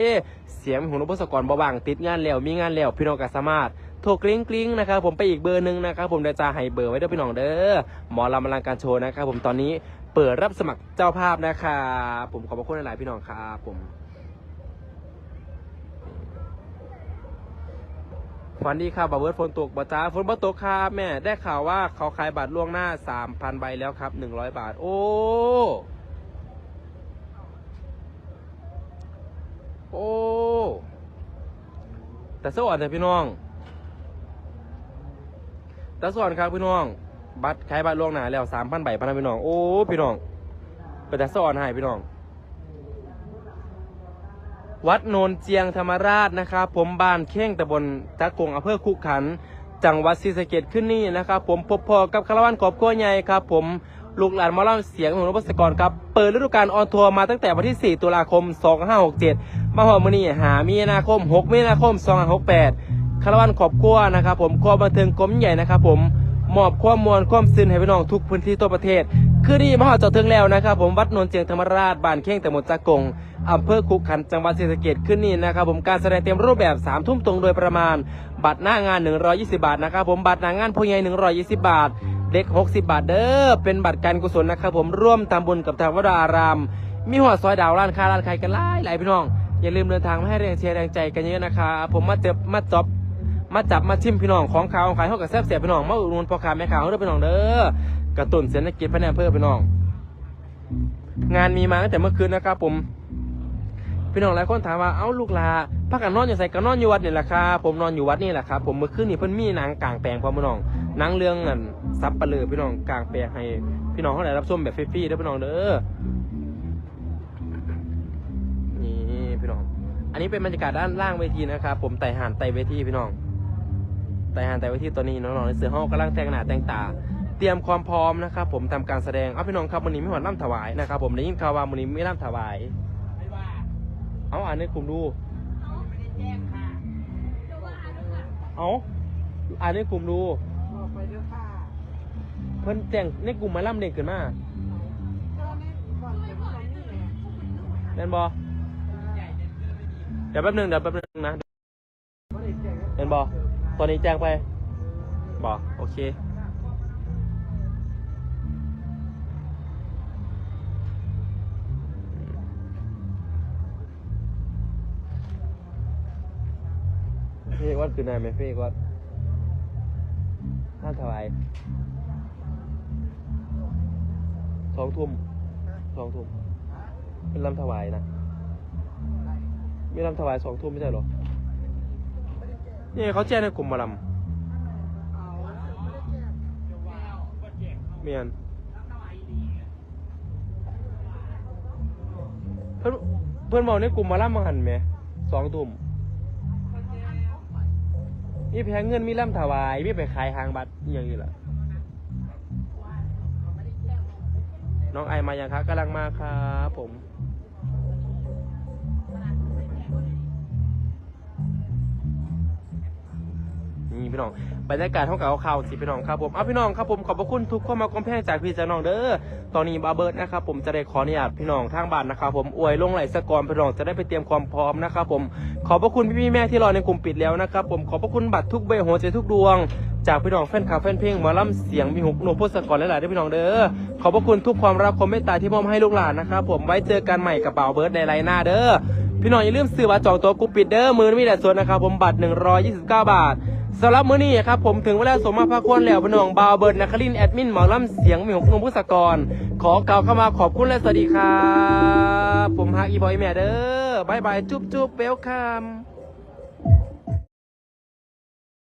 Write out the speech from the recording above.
เอเสียงของนพศกรบว่างติดงานแล้วมีงานแล้วพี่น้องก็สามารถโทรกลิ้งกลิ้งนะครับผมไปอีกเบอร์หนึ่งนะครับผมเดี๋ยวจะให้เบอร์ไว้ด้วยพี่น้องเด้อหมอลำอลังการโชว์นะครับผมตอนนี้เปิดรับสมัครเจ้าภาพนะครับผมขอบพระคุณหลายๆพี่น้องครับผมฝันดีครับบาเบิร์ดฝนตกบ่จ้าฝนบ่ตกครับแม่ได้ข่าวว่าเขาขายบัตรล่วงหน้า 3,000 ใบแล้วครับ 100 บาท โอ้ โอ้ แต่สวัสดีพี่น้องแต่สวัสดีครับพี่น้อง บัตรขายบัตรล่วงหน้าแล้วสามพันใบพันพี่น้อง โอ้ พี่น้องเป็นแต่สวัสดีให้พี่น้อง วัดโนนเจียงธรรมราชนะครับ ผมบ้านเข่งตำบลตะกงอำเภอคุขัน จังหวัดศรีสะเกดขึ้นนี่นะครับ ผมพบพอกับคารวันขอบครัวใหญ่ครับ ผม ลูกหลานหมอลำเสียงของรบศกรครับเปิดฤดูกาลออนทัวร์มาตั้งแต่วันที่ 4 ตุลาคม 2567 มาหอมือนี้หามีนาคม 6 มีนาคม 2568คารวันขอบครัวนะครับผมครัวบันเทิงกลมใหญ่นะครับผมมอบความมวลความซึนให้พี่น้องทุกพื้นที่ทั่วประเทศ คือนี่มาหอจอดถึงแล้วนะครับผมวัดนนเจียงธรรมราชบ้านเข่งตำบลตะกงอำเภอคุกขันจังหวัดศรีสะเกดขึ้นนี่นะครับผมการแสดงเต็มรูปแบบ3ทุ่มตรงโดยประมาณ บัตรหน้างาน 120 บาทนะครับผมบัตรหน้างานผู้ใหญ่120 บาท เด็ก 60 บาทเด้อเป็นบัตรการกุศลนะครับผมร่วมทำบุญกับทางวัดอาราม มีหัวซอยดาวร้านค้าร้านขายกันหลายหลายพี่น้อง อย่าลืมเดินทางมาให้แรงเชียร์แรงใจกันเยอะนะครับผมมาเจอมาจอบมาจับมาชิมพี่น้องของขาวของขายเท่ากับแซ่บเสียพี่น้องมาอุดหนุนพ่อค้าแม่ค้าเขาด้วยพี่น้องเด้อกระตุ้นเศรษฐกิจภายในอำเภอพี่น้อง งานมีมาตั้งแต่เมื่อคืนนะครับผมพี่น้องหลายคนถามว่าเอ้าลูกลาพักกันนอนอยู่ใส่กันนอนอยู่วัดนี่แหละครับผมนอนอยู่วัดนี่แหละครับผมเมื่อคืนนี้เพิ่นมีหนังกลางแปลงพร้อมพี่น้อง หนังเรื่องอันซับปะเลอพี่น้องกลางแปลงให้ พี่น้องเขาได้รับชมแบบฟรีๆเด้อพี่น้องเด้อนี่พี่น้อง อันนี้เป็นบรรยากาศด้านล่างเวทีนะครับผมไต่หานไต่เวทีพี่น้องไต่หานไต่เวทีตอนนี้น้องๆในเสือห้องกำลังแต่งหน้าแต่งตาเตรียมความพร้อมนะครับผมทำการแสดงเอาพี่น้องครับวันนี้ไม่หวนล่ำถวายนะครับผมได้ยินข่าวว่าวันนี้ไม่ล่ำถวายเอาอ่านในกลุ่มดูเอาอ่านในกลุ่มดู เพิ่นแต่งในกลุ่มมาล่ำเด็กขึ้นมาเล่นบอเดี๋ยวแป๊บหนึงเดี๋ยวแป๊บหนึงนะเล่นบอตอนนี้แจ้งไปบอโอเคเฟกวัดคือนายไหมเฟกวัดานถวายสองทุ่มสองทุ่มเป็นลำถวายนะมีลำถวายสองทุ่มไม่ใช่หรอนี่เขาแจ้งในกลุ่มมาลำเมียนเพื่อนเพื่อนบอกในกลุ่มมาลำมาหันไหมสองทุ่ม มีแพงเงินมีล่ำถวาย มีไปขายหางบัตรอหย่างนี้ล่ะ น้องไอมายังคะกำลังมาครับผม พี่น้องบรรยากาศห้องเก่าข่าวสิพี่น้องครับผมเอาพี่น้องครับผมขอบพระคุณทุกข้อมาคอมแพงจากพี่จากน้องเด้อตอนนี้บาเบิร์ดนะครับผมจะได้ขออนุญาตพี่น้องทางบ้านนะครับผมอวยลงไหลสกกรพี่น้องจะได้ไปเตรียมความพร้อมนะครับผมขอบพระคุณพี่แม่ที่รอในกลุ่มปิดแล้วนะครับผมขอบพระคุณบัตรทุกใบหัวใจทุกดวงจากพี่น้องแฟนคลับแฟนเพลงหมอลำเสียงมีหุกหนูพุทธสกรหลายๆด้วยพี่น้องเด้อขอบพระคุณทุกความรักความเมตตาที่มอบให้ลูกหลานนะครับผมไว้เจอกันใหม่กับบ่าเบิร์ดในไลน์หน้าเด้อพี่น้องอย่าลืมซื้อบัตรจองตัวกลุ่มปิดเด้อมือมีแต่ส่วนนะครับผมบัตร 129 บาท สำหรับมื้อนี้ครับผมถึงเวลาสมมาพาควรแล้วพน้องบาวเบิร์ดนักคลินแอดมินหมอลำเสียงมีหกนุ่มพุทธกร ขอกล่าวเข้ามาขอบคุณและสวัสดีครับ ผมฮักอีบอยแม่เด้อบายบายจุ๊บจุ๊บเวลคัม